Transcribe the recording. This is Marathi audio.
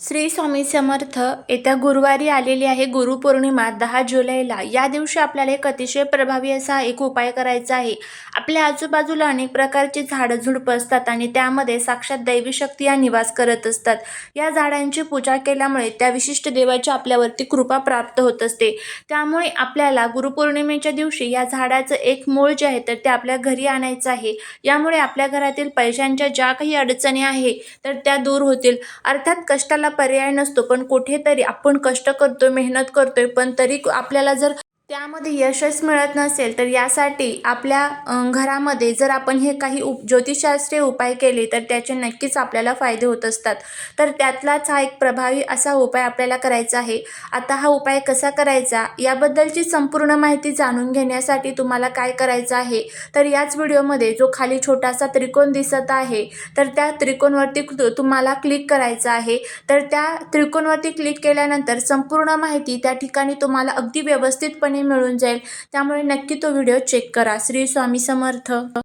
श्री स्वामी समर्थ येत्या गुरुवारी आलेली आहे गुरुपौर्णिमा दहा जुलैला. या दिवशी आपल्याला एक अतिशय प्रभावी असा एक उपाय करायचा आहे. आपल्या आजूबाजूला अनेक प्रकारची झाडं झुडपं असतात आणि त्यामध्ये साक्षात दैवी शक्ती या निवास करत असतात. या झाडांची पूजा केल्यामुळे त्या विशिष्ट देवाची आपल्यावरती कृपा प्राप्त होत असते. त्यामुळे आपल्याला गुरुपौर्णिमेच्या दिवशी या झाडाचं एक मूळ जे आहे तर ते आपल्या घरी आणायचं आहे. यामुळे आपल्या घरातील पैशांच्या ज्या काही अडचणी आहे तर त्या दूर होतील. अर्थात कष्टाला पर्याय नसतो पण कुठेतरी आपण कष्ट करतो मेहनत करतो आहे पण तरी आपल्याला जर त्यामध्ये यशच मिळत नसेल तर यासाठी आपल्या घरामध्ये जर आपण हे काही उप ज्योतिषशास्त्रीय उपाय केले तर त्याचे नक्कीच आपल्याला फायदे होत असतात. तर त्यातलाच हा एक प्रभावी असा उपाय आपल्याला करायचा आहे. आता हा उपाय कसा करायचा? याबद्दलची संपूर्ण माहिती जाणून घेण्यासाठी तुम्हाला काय करायचं आहे? तर याच व्हिडिओमध्ये जो खाली छोटासा त्रिकोण दिसत आहे तर त्या त्रिकोणवरती तुम्हाला क्लिक करायचं आहे. तर त्या त्रिकोणवरती क्लिक केल्यानंतर संपूर्ण माहिती त्या ठिकाणी तुम्हाला अगदी व्यवस्थितपणे मिळून जाईल. त्यामुळे नक्की तो व्हिडिओ चेक करा. श्री स्वामी समर्थ.